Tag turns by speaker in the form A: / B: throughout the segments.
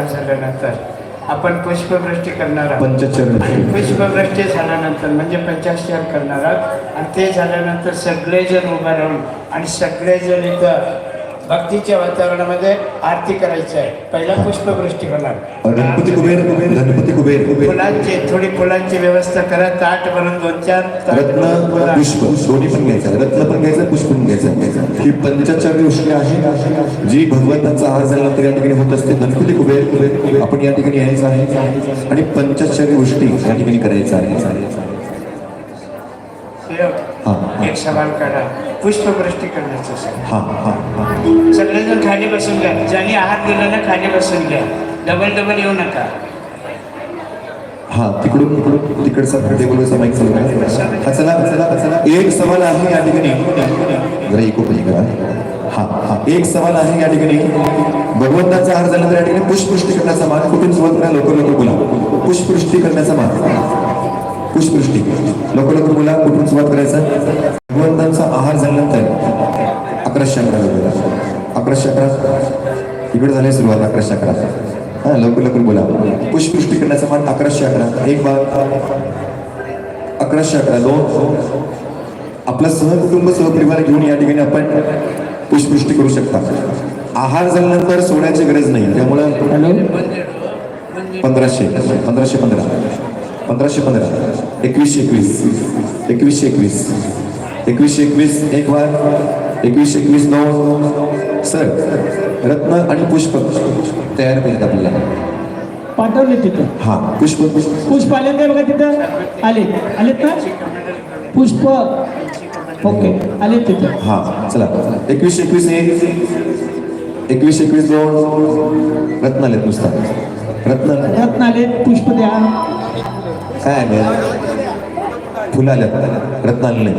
A: निराजनचा हार झाल्यानंतर आपण पुष्पवृष्टी करणार आहोत.
B: पंचचरण.
A: पुष्पवृष्टी झाल्यानंतर म्हणजे पंचाक्षर करणार आहोत. आणि ते झाल्यानंतर सगळेजण उभा राहून आणि सगळेजण इथं भक्तीच्या वातावरणामध्ये आरती करायची आहे. पहिला पुष्पवृष्टी होणार.
B: गणपती कुबेर गणपती कुबेर
A: फुलांची थोडी फुलांची व्यवस्था करा. ताट भरून दोन चार
B: रत्न. पुष्प दोन्ही पण घ्यायचं. रत्न पण घ्यायचं पुष्प पण घ्यायचं. ही पंचचारी गोष्टी आहे. जी भगवंताचा आहार झाल्यानंतर या ठिकाणी होत असते गणपती कुबेर कुबेर आपण या ठिकाणी यायचं आहे. आणि पंचचारी गोष्टी या ठिकाणी करायचं आहे.
A: एक सवाल काढा पुष्पवृष्टी करण्याचं असेल
B: हा हा हा.
A: सगळेजण खाली बसून घ्या. ज्यांनी आहार दिला ना खाली बसून घ्या. डबल डबल येऊ नका.
B: हा तिकडून तिकडून तिकडचा टेबलवरचा माईक चालू करा. हा चला चला चला. एक सवाल आहे या ठिकाणी. जरा इको पाहिजे करा. हा हा. एक सवाल आहे या ठिकाणी. भगवंताचा आहार झाल्यानंतर या ठिकाणी पुष्पवृष्टी करण्याचा मान कुठून सुरुवात करा लवकर लवकर बोला. पुष्पवृष्टी करण्याचा मान पुष्पवृष्टी लवकर लवकर बोला कुठून सुरुवात करायचं? भगवंतांचा आहार झाल्यानंतर अकराशे अकरा बोला अकराशे अकरा इकडे झाली सुरुवात अकराशे अकरा हा लवकर लवकर बोला. पुष्पवृष्टी करण्याचा मान अकराशे अकरा एक बार. अकराशे अकरा दोन. आपला सहकुटुंब सहपरिवार घेऊन या ठिकाणी आपण पुष्पवृष्टी करू शकता. आहार झाल्यानंतर सोडायची गरज नाही. त्यामुळं पंधराशे पंधराशे पंधरा. पंधराशे पंधरा. एकवीसशे एकवीस एकवीसशे एकवीस एकवीसशे एकवीस एक वार एकवीसशे एकवीस नऊ सर रत्न आणि पुष्प तयार केलेत आपल्याला
C: पाठवले तिथं
B: हा पुष्प पुष्प
C: पुष्प आले काय बघा तिथं आले आलेत ना पुष्प ओके आले तिथं
B: हा चला एकवीस एकवीस एक एकवीस एकवीस दोन रत्न आलेत नुसता रत्न
C: रत्न आले पुष्प द्या
B: काय आलं फुलं आल्यात रत्न आले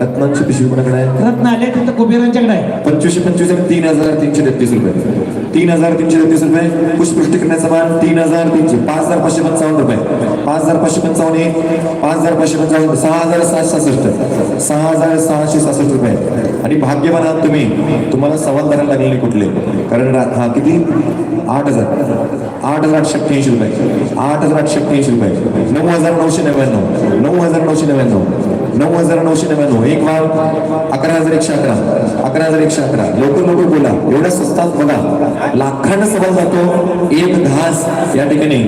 B: रत्नांची पिशवी कोणाकडे आहे?
C: रत्न आले तिथं कुबेरांच्याकडे आहे?
B: पंचवीसशे पंचवीस तीन हजार तीनशे तेहतीस रुपये. तीन हजार तीनशे तेहतीस रुपये. पुष्पृष्टीकरणाचा मान तीन हजार तीनशे. पाच हजार पाचशे पंचावन्न रुपये. पाच हजार पाचशे पंचावन्न एक. पाच हजार पाचशे पंचावन्न. सहा हजार सहाशे सहासष्ट. सहा हजार सहाशे सहासष्ट रुपये. आणि भाग्यवान आहात तुम्ही. तुम्हाला सवाल धरायला लागले कुठले? कारण हा किती? आठ हजार. आठ हजार आठशे अठ्ठ्याऐंशी रुपये. आठ हजार आठशे अठ्ठ्याऐंशी रुपये. नऊ हजार नऊशे नव्याण्णव. नऊ हजार नऊशे नव्याण्णव. नऊ हजार नऊशे नव्याण्णव. एक वार अकरा हजार एकशे अकरा. अकरा हजार एकशे अकरा. लवकर लवकर बोला. एवढ्या स्वस्तात बघा. लाखांना सवाल जातो. एक घास या ठिकाणी.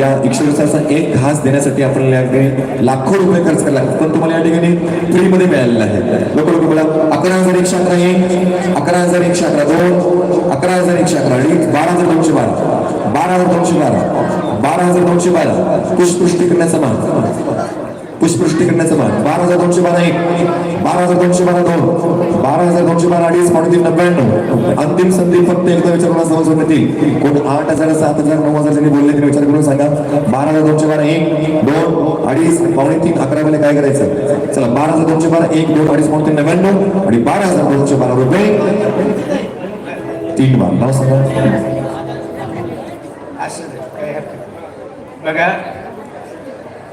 B: या एकशे दिवसाचा एक घास देण्यासाठी आपण या ठिकाणी लाखो रुपये खर्च करायला लागतात. पण तुम्हाला या ठिकाणी फ्रीमध्ये मिळालेलं आहे. लवकर लवकर बोला. अकरा हजार एकशे अकरा एक अकरा हजार एकशे अकरा दोन अकरा हजार एकशे अकरा अडीच बारा हजार दोनशे बारा. बारा हजार दोनशे बारा. बारा हजार दोनशे बारा. पुष्पुष्टी करण्याचा मार्ग. पुष्पृष्टी करण्याचं मान बारा हजार दोनशे बारा एक बारा हजार दोनशे बारा दोन बारा हजार दोनशे बारा अडीच पावणे तीन नव्याण्णव. अंतिम संधी फक्त एकदा विचारून समजून येतील कोण आठ हजार सात हजार नऊ हजार ज्यांनी बोलले तरी विचार करून सांगा. बारा हजार दोनशे बारा एक दोन अडीच पावणे तीन अकरा मध्ये काय करायचं? चला बारा हजार दोनशे बारा एक दोन अडीच पावणे तीन नव्याण्णव आणि बारा हजार दोनशे बारा रुपये. तीन बार. नाव सांगा.
A: बघा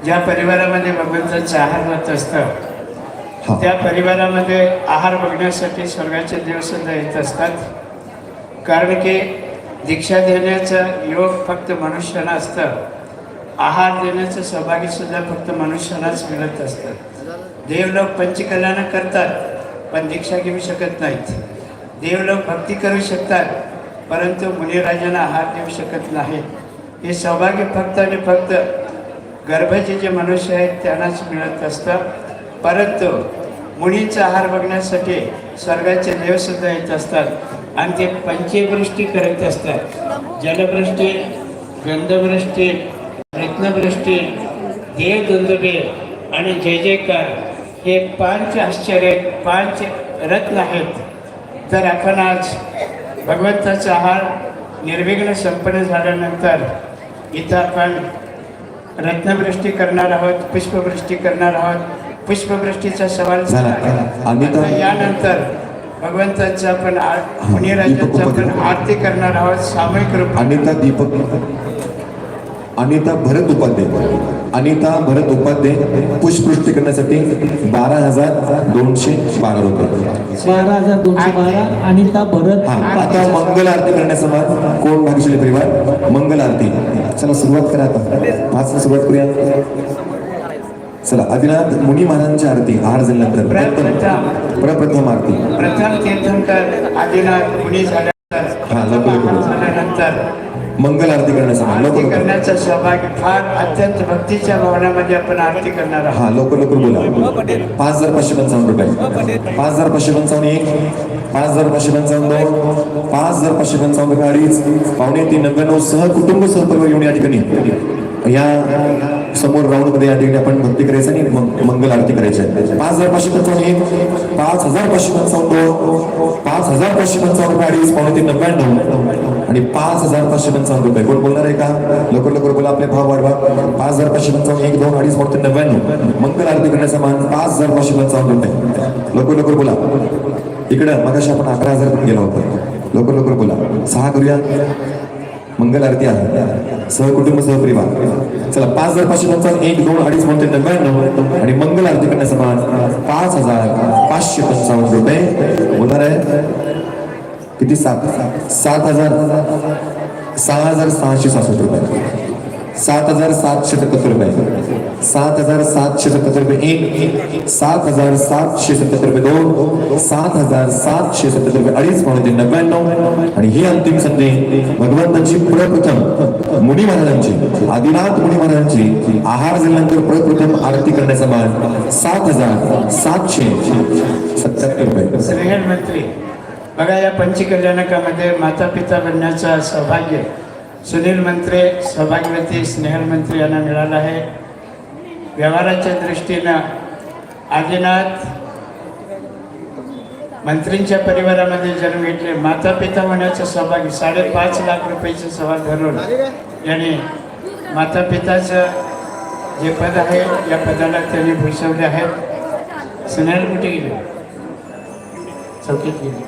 A: ज्या परिवारामध्ये भगवंताचं आहार होत असतं त्या परिवारामध्ये आहार बघण्यासाठी स्वर्गाचे देव सुद्धा येत असतात. कारण की दीक्षा देण्याचा योग फक्त मनुष्याला असतं. आहार देण्याचं सौभाग्य सुद्धा फक्त मनुष्यालाच मिळत असतं. देवलोक पंचकल्याण करतात पण दीक्षा घेऊ शकत नाहीत. देवलोक भक्ती करू शकतात परंतु मुनिराजांना आहार देऊ शकत नाहीत. हे सौभाग्य फक्त आणि फक्त गर्भाचे जे मनुष्य आहेत त्यांनाच मिळत असतं. परंतु मुलींचा आहार बघण्यासाठी स्वर्गाचे देवसुद्धा येत असतात आणि ते पंचवृष्टी करत असतात. जलवृष्टी गंधवृष्टी रत्नवृष्टी देवदुंदुबे आणि जय जयकार हे पाच आश्चर्य पाच रत्न आहेत. तर आपण आज भगवंताचा आहार निर्विघ्न संपन्न झाल्यानंतर इथं आपण रत्नवृष्टी करणार आहोत पुष्पवृष्टी करणार आहोत. पुष्पवृष्टीचा सवाल
B: झाला.
A: यानंतर भगवंताचं आपण आ- मुनिराजांचं आपण आरती करणार आहोत सामूहिक रूप
B: अनिता दीपक अनिता भरत उपाध्याय. अनिता भरत उपाध्याय पुष्पवृष्टी करण्यासाठी बारा हजार दोनशे बारा रुपये.
C: बारा हजार दोनशे बारा अनिता भरत.
B: हा आता मंगल आरती करण्याचा मान कोण भागशाली परिवार? मंगल आरती. चला सुरुवात करा आता. पाच सुरुवात करूया. चला आदिनाथ मुनी महाराजांची आरती आर झाल्यानंतर प्रथम प्रप्रथम आरती.
A: प्रथम आदिनाथ मुनी झाल्यानंतर
B: हा, लवकर, लवकर.
A: झाल्यानंतर
B: मंगल आरती करण्याचा
A: आरती. करण्याचं सौभाग्य फार अत्यंत भक्तीच्या भावनामध्ये आपण आरती करणार आहोत.
B: हा लवकर लवकर बोला. पाच हजार पाचशे पंचावन्न रुपये. पाच हजार पाचशे पंचावन्न एक पाच हजार पाचशे पंचावन्न दोन पाच हजार पाचशे पंचावन्न रुपये अडीच पावणे तीन नव्याण्णव सह कुटुंब सहपरिवार येऊन या ठिकाणी. या समोर राऊंडमध्ये या ठिकाणी आपण भक्ती करायचं आणि मंगल आरती करायची. आहे. पाच हजार पाचशे पंचावन्न एक पाच हजार पाचशे पंचावन्न दोन पाच हजार पाचशे पंचावन्न रुपये अडीच पावणे नव्याण्णव. आणि पाच हजार पाचशे पंचावन्न रुपये. कोण बोलणार आहे का? लवकर लवकर बोला आपले भाव वाढवा. पाच हजार पाचशे पंचावन्न एक दोन अडीच पावणे तीन नव्याण्णव. मंगल आरती करण्याचा मान पाच हजार पाचशे पंचावन्न रुपये. लवकर लवकर बोला. इकडं मगाशी आपण अकरा हजार गेलो होतो. लवकर लवकर बोला. सहा करूया. मंगल आरती आहे. सहकुटुंब सहपरिवार. चला पाच हजार पाचशे पंचावन्न एक दोन अडीच म्हणते नव्याण्णव आणि मंगल आरती करण्याचा मान पाच हजार पाचशे पंचावन्न रुपये होणार आहे. किती? सात. सात हजार सहा हजार सहाशे सहासष्ट रुपये. सात हजार सातशे सत्तर रुपये. सात हजार सातशे सत्तर रुपये एक सात हजार सातशे सत्तर रुपये दोन सात हजार सातशे सत्तर रुपये अडीच पावणे नव्याण्णव. आणि ही अंतिम संधी भगवंतांची प्रप्रथम मुनी महाराजांची आदिनाथ मुनी महाराजांची आहार झाल्यानंतर प्रप्रथम आरती करण्याचा मान सात हजार सातशे सत्याहत्तर रुपये.
A: श्रेहण मंत्री बघा या पंचकल्याणकामध्ये माता पिता बनण्याचं सौभाग्य. सुनील मंत्रे सौभाग्यवती स्नेहल मंत्री यांना मिळालं आहे. व्यवहाराच्या दृष्टीनं आदिनाथ मंत्रींच्या परिवारामध्ये जन्म घेतले. माता पिता होण्याचं सहभागी साडेपाच लाख रुपयाचं सहभाग धरून याने माता पिताचं जे पद आहे या पदाला त्यांनी भूषवले आहेत. सुनेल कुठे गेले? चौकीत गेले.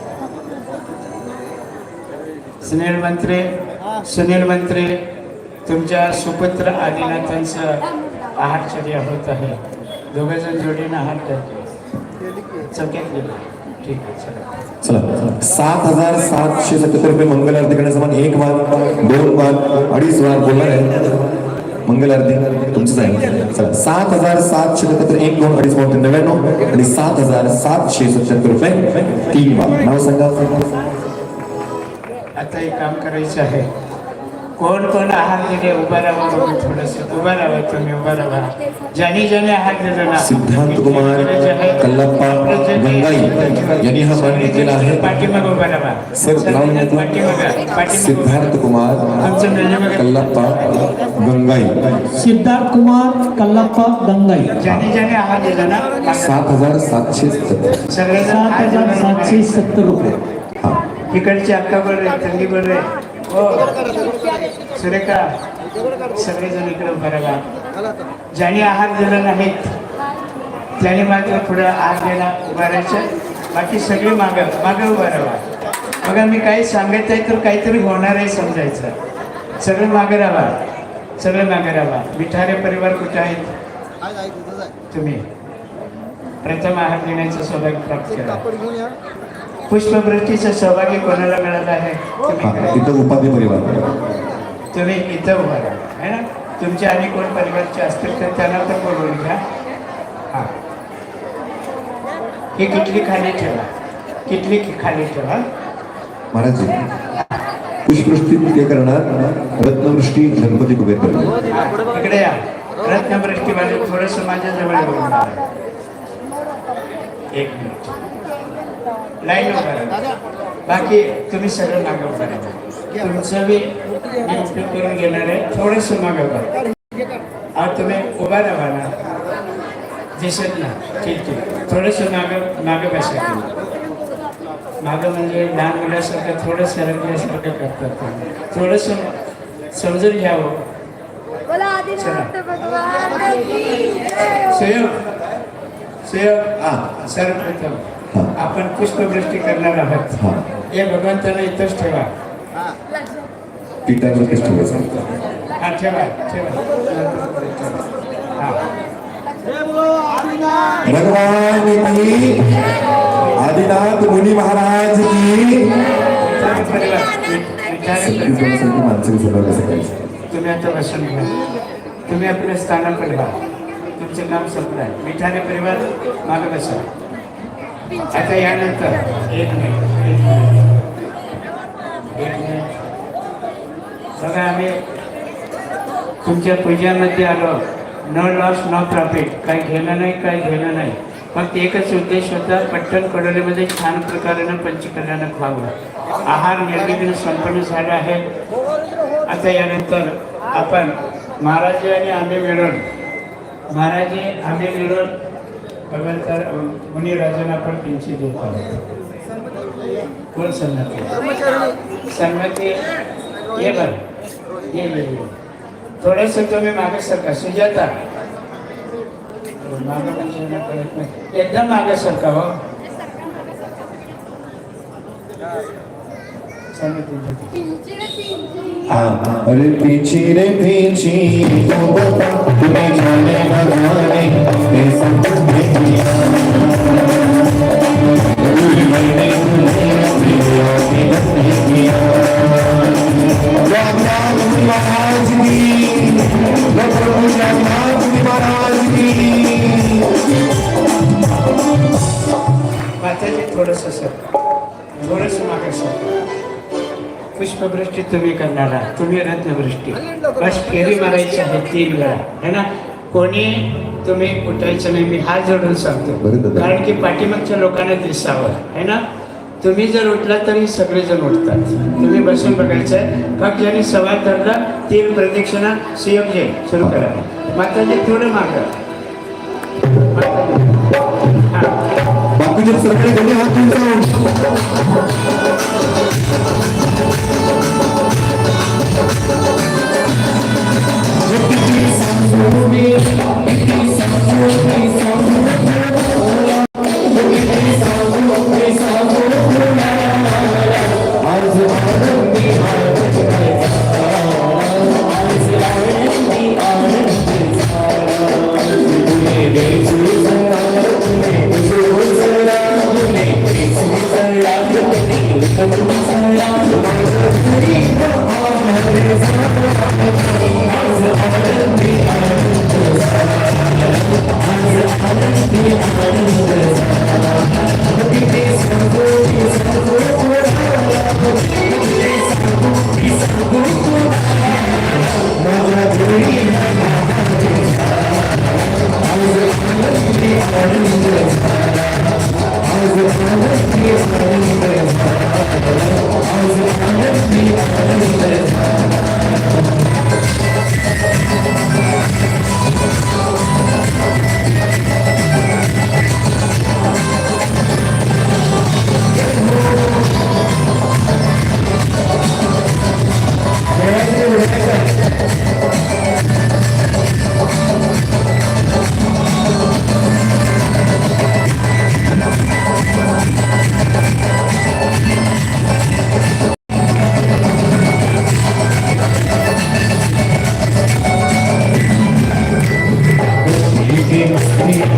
A: सुनील मंत्री सुनील मंत्री तुमच्या सुपुत्र आदिनाथांचं आहारचर्या होत आहे. दोघे जण जोडीनं आहार करते गेले. ठीक आहे चला.
B: चला. सात हजार सातशे सत्तर रुपये मंगल आरती करण्याचा मान एक वार दोन वार अडीच वार बोलणार आहे. मंगल आरती तुमचंच आहे. चला. सात हजार सातशे सत्तर एक दोन अडीच पावणे नव्याण्णव आणि सात हजार सातशे सत्याहत्तर रुपये तीन वार नाव सांगा.
A: आता एक काम करायचं आहे. कोण कोण आहार दिले उभा राहा बघू थोडस. उभा राहा तुम्ही उभा राहा. ज्यानी ज्याने आहार दिला ना
B: सिद्धांत कुमार कल्लप्पा गंगाई यांनी हा मान घेतलेला आहे.
A: पाठीमाग उभा राहा.
B: सर नाव घेतलं
A: पाठीमाग पाठीमाग.
B: सिद्धार्थ कुमार
A: आमचं मेजर
B: कल्लप्पा गंगाई.
C: सिद्धार्थ कुमार कल्लाप्पा दंगाई
A: ज्याने ज्याने आहार दिला ना?
B: सात हजार सातशे सत्तर.
A: सगळेजण
C: सात
A: हात
C: हजार
A: जोडून
C: सातशे सत्तर रुपये.
B: हा.
A: इकडची अक्का बरं आहे थंडी बरं आहे. हो. सुरेखा सगळेजण इकडे उभा राहा. ज्याने आहार दिला नाहीत त्याने मात्र पुढे आहार द्यायला उभारायचं बाकी सगळी मागं मागं उभा राहा. बघा मी काही सांगत आहे तर काहीतरी होणार आहे समजायचं. सगळे मागं राहा. सगळे मागे राहा. मिठारे परिवार कुठे आहेत? तुम्ही. प्रथम आहार देण्याचं सौभाग्य प्राप्त करा. पुष्पवृष्टीचं सौभाग्य कोणाला मिळालं आहे.
B: इथं उपाधी परिवार.
A: तुम्ही इथं उभा राहा है ना? तुमचे आणि कोण परिवारचे असतील तर त्यांना तर बोलवून घ्या. हा. ही किटली खाली ठेवा. किटली खाली ठेवा.
B: महाराज पुष्पवृष्टी ते करणार? रत्नवृष्टी गणपती कुबेर करणार?
A: इकडे या. रत्नवृष्टीवाले थोडस माझ्या जवळ येऊन राहा. एक मिनिट. लाईन उभा बाकी तुम्ही सगळं मागे उभा राहा. तुमचं मी उपयोग करून घेणार आहे थोडस मागे उभा राहा. अहो तुम्ही उभा राहा ना. दिसत ना ठीक ठीक. थोडस मागं मागं बसा मागं म्हणजे लहान मुलासारखं थोडं सरकल्यासारखं करतात थोडंसं समजून घ्यावं
D: भगवान की जय.
A: सुयोग सुयोग.
B: हा
A: सर्वप्रथम
B: हा.
A: आपण पुष्पवृष्टी करणार आहोत.
B: हा.
A: या भगवंताला इथंच ठेवा.
B: पिठावर ठेवायचं
A: हा ठेवा ठेवा. हा.
B: भगवान की आदिनाथ मुनी महाराज की.
A: तुम्ही आता बसून घ्या. तुम्ही आपल्या स्थानाकडे व्हा तुमचं नाव संपलं. आहे मिठाने परिवार मागे बसा. आता यानंतर एक मिनिट एक मिनिट. आम्ही तुमच्या पूजामध्ये आलो. नो लॉस नो प्रॉफिट काही घेणं नाही काही घेणं नाही. फक्त एकच उद्देश होता पट्टण कडोलीमध्ये छान प्रकारानं पंचकल्याण व्हावं आहार निर्मितीनं संपन्न झाला आहे. आता यानंतर आपण महाराजी आणि आम्ही मिळून महाराजी आम्ही मिळून भगवंत मुनिराजांना आपण पिंची देत आहोत कोण संमती संमती ये बर ये ये ये. थोडंसं तुम्ही मागे सरका सुजाता मागे म्हणजे ना कळत नाही एकदम मागे सरका हो संमती
D: पिंची रे पिंची
B: हाँ, अरे पीछे रे पीछे तो बता तुम्हें जाने न जाने ऐसा
A: थोडस थोडस मागे पुष्पवृष्टी तुम्ही करणार. आहात तुम्ही रत्नवृष्टी बस फेरी मारायची आहे तीन वेळा. है ना? कोणी तुम्ही उठायचं नाही मी हात जोडून सांगतो. कारण की पाठीमागच्या लोकांना दिसावं है ना? तुम्ही जर उठला तरी सगळेजण उठतात. तुम्ही बसून बघायचं आहे. फक्त ज्यांनी सवाल धरला तीन प्रदक्षिणा सीएम जे सुरू करा. माताजी थोडं मागं. हां
B: बाकीचे सगळे हात तुमचा
A: Thank you. आरतीचे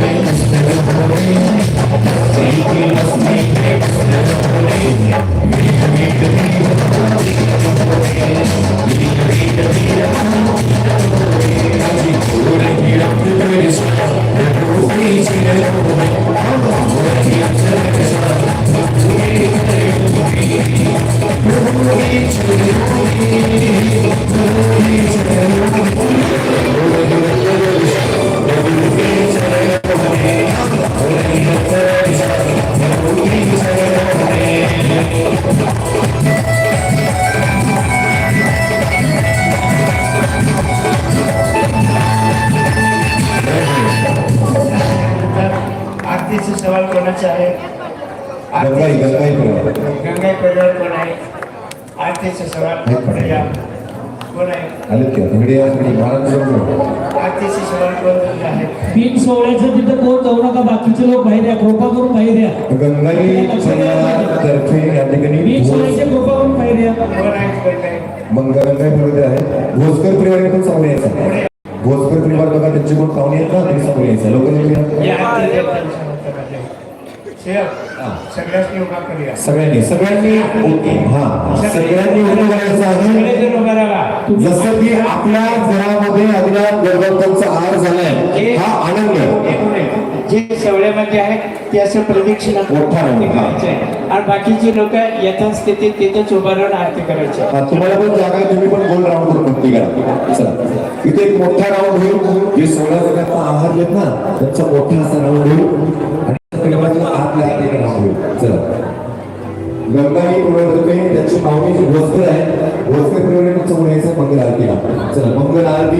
B: गंगाई गंगाई करा.
A: गंगा परिवार कोण आहे. आरतीचे कोण आहे.
B: का इकडे या महाराज
A: आरतीचे आहेत
C: तीन सोहळ्याचं तिथं कोण जाऊ नका बाकीचे लोक बाहेर या कृपा करून बाहेर या.
B: गंगाई तर्फे या ठिकाणी
C: तीन सोहळ्याचे कृपा करून बाहेर या.
A: कोण आहेत पहिले?
B: मग गंगाई प्रवृत्ती आहे. भोजकर परिवार पण सांगून यायचं भोजकर परिवार बघा त्यांचे कोण पाहुणे आहेत ना ते सांगून यायचं लोक
A: या आरती देवतांच्या हातामध्ये. शेफ, सगळ्यांनी
B: सगळ्यांनी सगळ्यांनी हा सगळ्यांनी करायचं आहे जसं की आपल्या घरामध्ये आदिला गणपतीचा आहार झालाय हा आनंद
A: जे सवळ्यामध्ये आहेत ते असं प्रदक्षिणा. आणि बाकीची लोक यथाच स्थितीत तिथेच उभा राहून आरती करायची.
B: तुम्हाला पण जागा आहे तुम्ही पण गोल राऊंड करून नक्की करा इथे एक मोठा राऊंड होईल. जे सोळा जणांना आहार घेत ना त्यांचा मोठा असा राऊंड होईल. आणि सगळ्यांना आतल्या आत एक राऊंड होईल चला. गंगाई प्रवर्तके त्यांची पाहुणी वस्त्र आहे वस्त्र परिवाराने समोर मंगल आरतीला. चला मंगल आरती.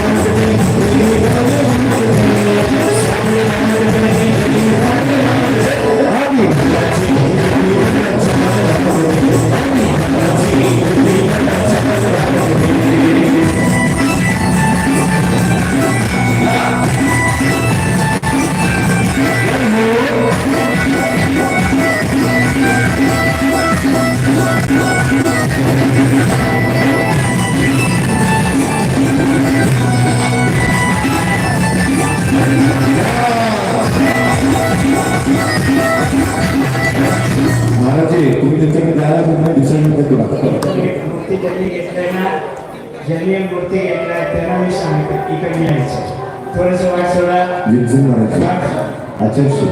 B: आचार्य.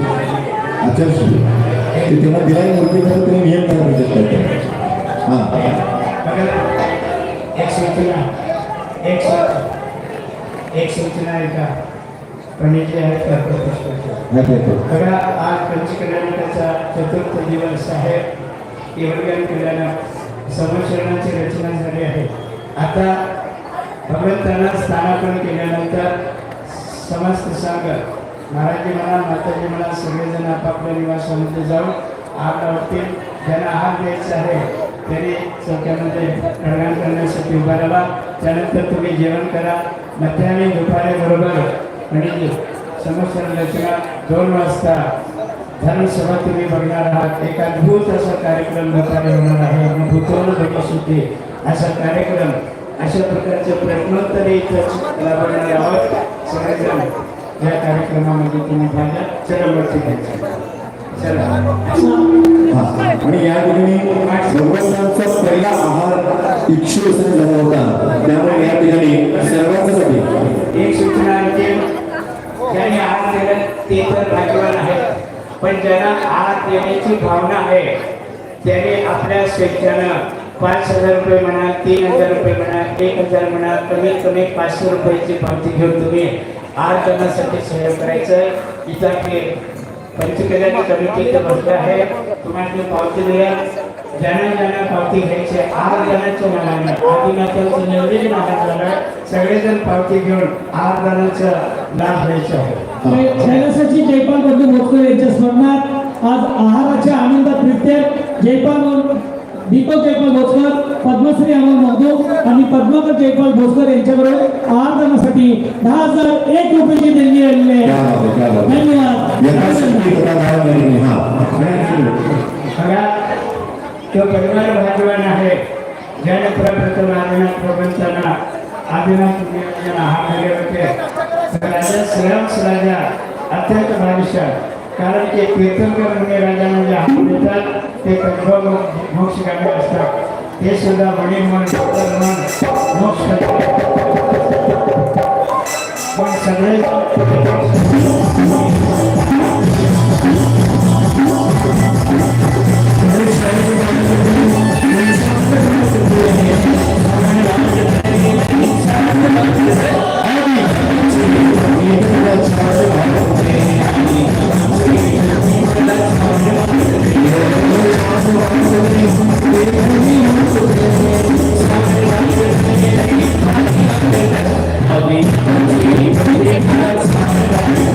B: आचार्य. ते त्यांना दिलाय मूर्ती तर तुम्ही नियम काय म्हणतात हां.
A: बघा एक सूचना एक एक सूचना आहे का का?
B: माहिती आहे तो.
A: बघा आज पंचकल्याणकाचा चतुर्थ दिवस आहे. केवळगान कल्याण समशरणाची रचना झाली आहे. आता भगवंतांना स्थानापन्न केल्यानंतर समस्त संघ महाराजी म्हणा माताजी म्हणा सगळेजण आपापल्या निवासामध्ये जाऊन आग लावतील ज्यांना हात द्यायचा आहे त्यांनी चौक्यामध्ये प्रणाम करण्यासाठी उभा राहा. त्यानंतर तुम्ही जेवण करा. मध्याने दुपारी बरोबर म्हणजे समस्या रचना दोन वाजता धर्मसभा तुम्ही बघणार आहात. एक अद्भुत असा कार्यक्रम दुपारी होणार आहे. भूतोल शकते असा कार्यक्रम अशा प्रकारचे प्रश्नोत्तरे इथं राबवणार आहोत. सगळेजण या कार्यक्रमामध्ये तुम्ही भागा चला वरती घ्यायचं
B: आणि या ठिकाणी भगवंतांचा पहिला आहार इक्षू असं झाला होता. त्यामुळे या ठिकाणी सर्वांसाठी
A: एक सूचना आणखी ज्यांनी आहार दिला ते तर भाग्यवान आहे पण ज्यांना आहार देण्याची भावना आहे त्याने आपल्या स्वेच्छानं पाच हजार रुपये म्हणा तीन हजार रुपये म्हणा एक हजार म्हणा कमीत कमी पाचशे रुपयाची पावती घेऊन तुम्ही आज करण्यासाठी सहयोग करायचं. इथं आपली पंचकल्याण कमिटी इथं बसलं आहे. तुम्हाला पावती दिल्या ज्यांना ज्यांना पावती घ्यायची आहे, आहार दानाच्या मनाने आदिनाथांचं नियोजन आहार झालं. सगळेजण पावती घेऊन आहार दानाचा लाभ घ्यायचा आहे.
C: कैलासाची जयपाल बंधू भोसकर यांच्या स्मरणात आज आहाराच्या आनंदात नृत्य जयपाल दीपक जयपाल भोसकर पद्मश्री अमोल मधू आणि पद्माकर जयपाल भोसकर यांच्याबरोबर आहार दानासाठी दहा हजार एक रुपयाची देणगी आलेली
B: क्या
C: आहे
B: बात आहे, क्या बात आहे.
C: धन्यवाद.
B: हां.
A: तो परिवार भाग्यवान आहे. ज्याने आदिनाथ प्रपंचांना आदिनाथ होते राजा राजा अत्यंत भाविशाल कारण ते तीर्थंकर म्हणजे राजा म्हणजे आहार देतात ते कधीबा मोक्षगामी असतात. ते सुद्धा वडील मन डॉक्टर मन मोक्ष पण सगळे Thank you.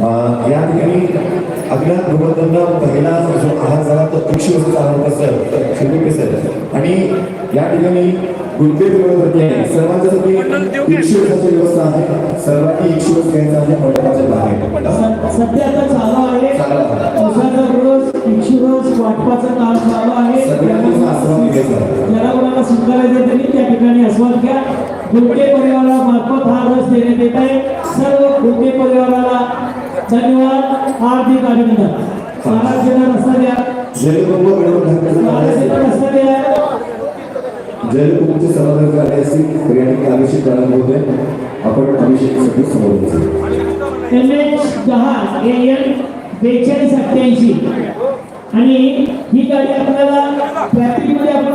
B: या ठिकाणी अज्ञात गोवर्धनला पहिला जो आहार झाला तो वर्षाचा आहार कसं शिल्पी कसं आणि या ठिकाणी वरती आहे. सर्वांच्यासाठी एकशे वर्षाची व्यवस्था आहे. सर्वांनी एकशे वर्ष घ्यायचं आहे मंडपाच्या बाहेर
C: स- सध्या आता चालू आहे. वाटपाचं चालू ज्याला कोणाला स्वीकारायचं त्यांनी त्या ठिकाणी आस्वाद घ्या. गुडके परिवारामार्फत हा रस देण्यात येत आहे. सर्व गुडके परिवाराला धन्यवाद. हार्दिक अभिनंदन. महाराजांना रस्ता द्या
B: जलकुंभ मिळवून
C: रस्ता द्या
B: जलकुंभचे समाधान असतील ठिकाणी अभिषेक होते आपण अभिषेकासाठी समोर.
C: एम एच दहा ए एन बेचाळीस अठ्ठ्याऐंशी. आणि ही गाडी आपल्याला ट्रॅफिकमध्ये आपल्याला